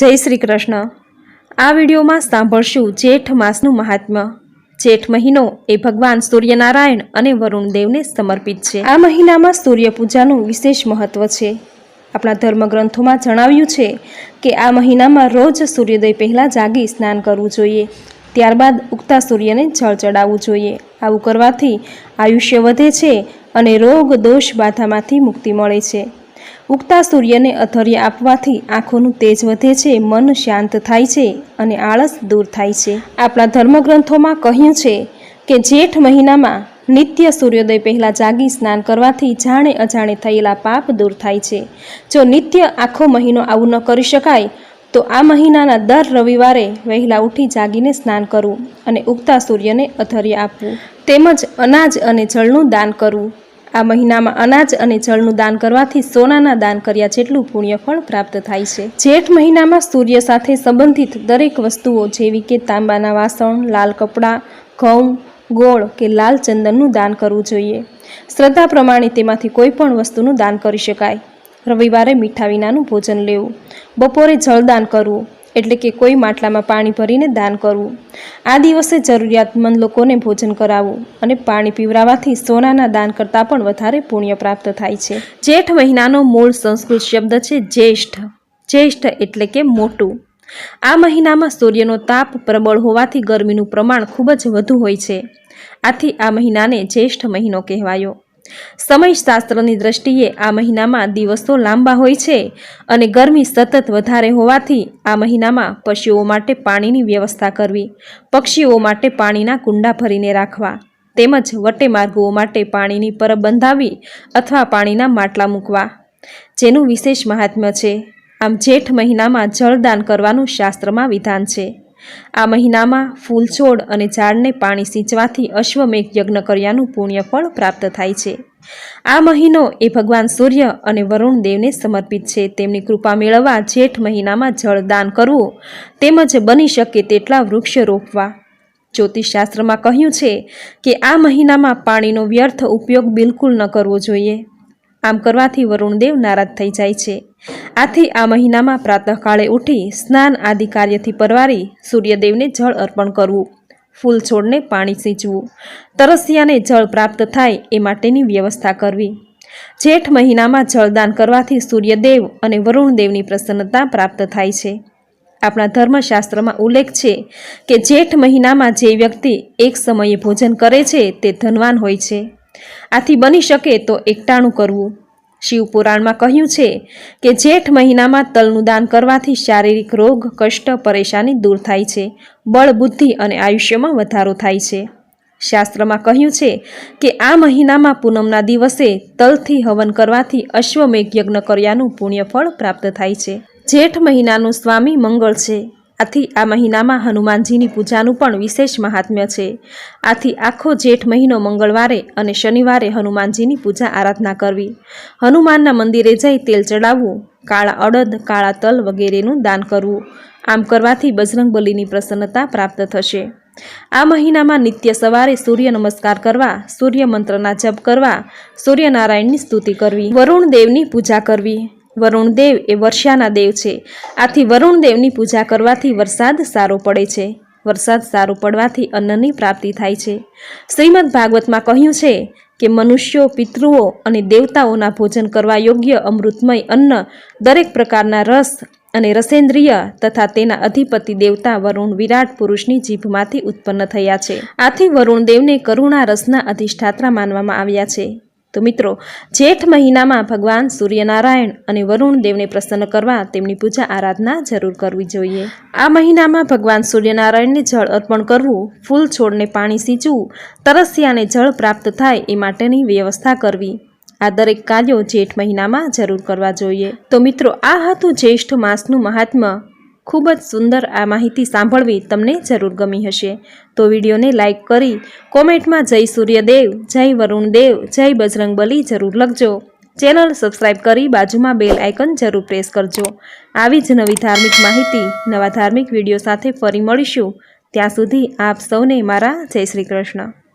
જય શ્રી કૃષ્ણ. આ વિડીયોમાં સાંભળશું જેઠ માસનું મહાત્મ્ય. જેઠ મહિનો એ ભગવાન સૂર્યનારાયણ અને વરુણ દેવને સમર્પિત છે. આ મહિનામાં સૂર્યપૂજાનું વિશેષ મહત્વ છે. આપણા ધર્મગ્રંથોમાં જણાવ્યું છે કે આ મહિનામાં રોજ સૂર્યોદય પહેલાં જાગી સ્નાન કરવું જોઈએ. ત્યારબાદ ઉગતા સૂર્યને જળ ચડાવવું જોઈએ. આવું કરવાથી આયુષ્ય વધે છે અને રોગ દોષ બાધામાંથી મુક્તિ મળે છે. ઉગતા સૂર્યને અધર્ય આપવાથી આંખોનું તેજ વધે છે, મન શાંત થાય છે અને આળસ દૂર થાય છે. આપણા ધર્મગ્રંથોમાં કહ્યું છે કે જેઠ મહિનામાં નિત્ય સૂર્યોદય પહેલાં જાગી સ્નાન કરવાથી જાણે અજાણે થયેલા પાપ દૂર થાય છે. જો નિત્ય આખો મહિનો આવું ન કરી શકાય, તો આ મહિનાના દર રવિવારે વહેલા ઉઠી જાગીને સ્નાન કરવું અને ઉગતા સૂર્યને અધર્ય આપવું. તેમજ અનાજ અને જળનું દાન કરવું. આ મહિનામાં અનાજ અને જળનું દાન કરવાથી સોનાના દાન કર્યા જેટલું પુણ્યફળ પ્રાપ્ત થાય છે. જેઠ મહિનામાં સૂર્ય સાથે સંબંધિત દરેક વસ્તુઓ જેવી કે તાંબાના વાસણ, લાલ કપડાં, ઘઉં, ગોળ કે લાલ ચંદનનું દાન કરવું જોઈએ. શ્રદ્ધા પ્રમાણે તેમાંથી કોઈ પણ વસ્તુનું દાન કરી શકાય. રવિવારે મીઠા વિનાનું ભોજન લેવું. બપોરે જળદાન કરવું. એટલે કે કોઈ માટલામાં પાણી ભરીને દાન કરવું. આ દિવસે જરૂરિયાતમંદ લોકોને ભોજન કરાવવું અને પાણી પીવરાવાથી સોનાના દાન કરતાં પણ વધારે પુણ્ય પ્રાપ્ત થાય છે. જેઠ મહિનાનો મૂળ સંસ્કૃત શબ્દ છે જ્યેષ્ઠ. જ્યેષ્ઠ એટલે કે મોટું. આ મહિનામાં સૂર્યનો તાપ પ્રબળ હોવાથી ગરમીનું પ્રમાણ ખૂબ જ વધુ હોય છે. આથી આ મહિનાને જ્યેષ્ઠ મહિનો કહેવાયો. સમયશાસ્ત્રની દ્રષ્ટિએ આ મહિનામાં દિવસો લાંબા હોય છે અને ગરમી સતત વધારે હોવાથી આ મહિનામાં પશુઓ માટે પાણીની વ્યવસ્થા કરવી, પક્ષીઓ માટે પાણીના કુંડા ભરીને રાખવા, તેમજ વટે માર્ગો માટે પાણીની પરબ બંધાવી અથવા પાણીના માટલા મૂકવા, જેનું વિશેષ મહાત્મ્ય છે. આમ જેઠ મહિનામાં જળદાન કરવાનું શાસ્ત્રમાં વિધાન છે. આ મહિનામાં ફૂલ છોડ અને ઝાડને પાણી સિંચવાથી અશ્વમેઘ યજ્ઞ કર્યાનું પુણ્ય ફળ પ્રાપ્ત થાય છે. આ મહિનો એ ભગવાન સૂર્ય અને વરુણ દેવને સમર્પિત છે. તેમની કૃપા મેળવવા જેઠ મહિનામાં જળદાન કરવું તેમજ બની શકે તેટલા વૃક્ષ રોપવા. જ્યોતિષશાસ્ત્રમાં કહ્યું છે કે આ મહિનામાં પાણીનો વ્યર્થ ઉપયોગ બિલકુલ ન કરવો જોઈએ. આમ કરવાથી વરુણદેવ નારાજ થઈ જાય છે. આથી આ મહિનામાં પ્રાતઃકાળે ઉઠી સ્નાન આદિ કાર્યથી પરવારી સૂર્યદેવને જળ અર્પણ કરવું, ફૂલ છોડને પાણી સિંચવું, તરસિયાને જળ પ્રાપ્ત થાય એ માટેની વ્યવસ્થા કરવી. જેઠ મહિનામાં જળદાન કરવાથી સૂર્યદેવ અને વરુણદેવની પ્રસન્નતા પ્રાપ્ત થાય છે. આપણા ધર્મશાસ્ત્રમાં ઉલ્લેખ છે કે જેઠ મહિનામાં જે વ્યક્તિ એક સમયે ભોજન કરે છે તે ધનવાન હોય છે. આથી બની શકે તો એકટાણું કરવું. શિવપુરાણમાં કહ્યું છે કે જેઠ મહિનામાં તલનું દાન કરવાથી શારીરિક રોગ, કષ્ટ, પરેશાની દૂર થાય છે. બળ, બુદ્ધિ અને આયુષ્યમાં વધારો થાય છે. શાસ્ત્રમાં કહ્યું છે કે આ મહિનામાં પૂનમના દિવસે તલથી હવન કરવાથી અશ્વમેઘ યજ્ઞ કર્યાનું પુણ્યફળ પ્રાપ્ત થાય છે. જેઠ મહિનાનું સ્વામી મંગળ છે. આથી આ મહિનામાં હનુમાનજીની પૂજાનું પણ વિશેષ મહાત્મ્ય છે. આથી આખો જેઠ મહિનો મંગળવારે અને શનિવારે હનુમાનજીની પૂજા આરાધના કરવી. હનુમાનના મંદિરે જઈ તેલ ચડાવવું, કાળા અડદ, કાળા તલ વગેરેનું દાન કરવું. આમ કરવાથી બજરંગબલીની પ્રસન્નતા પ્રાપ્ત થશે. આ મહિનામાં નિત્ય સવારે સૂર્ય નમસ્કાર કરવા, સૂર્ય મંત્રના જપ કરવા, સૂર્યનારાયણની સ્તુતિ કરવી, વરુણ દેવની પૂજા કરવી. વરુણ દેવ એ વર્ષાના દેવ છે. આથી વરુણ દેવની પૂજા કરવાથી વરસાદ સારો પડે છે. વરસાદ સારો પડવાથી અન્નની પ્રાપ્તિ થાય છે. શ્રીમદ ભાગવતમાં કહ્યું છે કે મનુષ્યો, પિતૃઓ અને દેવતાઓના ભોજન કરવા યોગ્ય અમૃતમય અન્ન દરેક પ્રકારના રસ અને રસેન્દ્રિય તથા તેના અધિપતિ દેવતા વરુણ વિરાટ પુરુષની જીભમાંથી ઉત્પન્ન થયા છે. આથી વરુણ દેવને કરુણા રસના અધિષ્ઠાત્રા માનવામાં આવ્યા છે. તો મિત્રો, જેઠ મહિનામાં ભગવાન સૂર્યનારાયણ અને વરુણ દેવને પ્રસન્ન કરવા તેમની પૂજા આરાધના જરૂર કરવી જોઈએ. આ મહિનામાં ભગવાન સૂર્યનારાયણને જળ અર્પણ કરવું, ફૂલ છોડને પાણી સિંચવું, તરસ્યાને જળ પ્રાપ્ત થાય એ માટેની વ્યવસ્થા કરવી. આ દરેક કાર્યો જેઠ મહિનામાં જરૂર કરવા જોઈએ. તો મિત્રો, આ હતું જ્યેષ્ઠ માસનું મહાત્મ્ય. ખૂબ જ સુંદર આ માહિતી સાંભળવી તમને જરૂર ગમી હશે. તો વિડીયોને લાઇક કરી કોમેન્ટમાં જય સૂર્યદેવ, જય વરુણદેવ, જય બજરંગબલી જરૂર લખજો. ચેનલ સબસ્ક્રાઇબ કરી બાજુમાં બેલ આઇકન જરૂર પ્રેસ કરજો. આવી જ નવી ધાર્મિક માહિતી, નવા ધાર્મિક વીડિયો સાથે ફરી મળીશું. ત્યાં સુધી આપ સૌને મારા જય શ્રી કૃષ્ણ.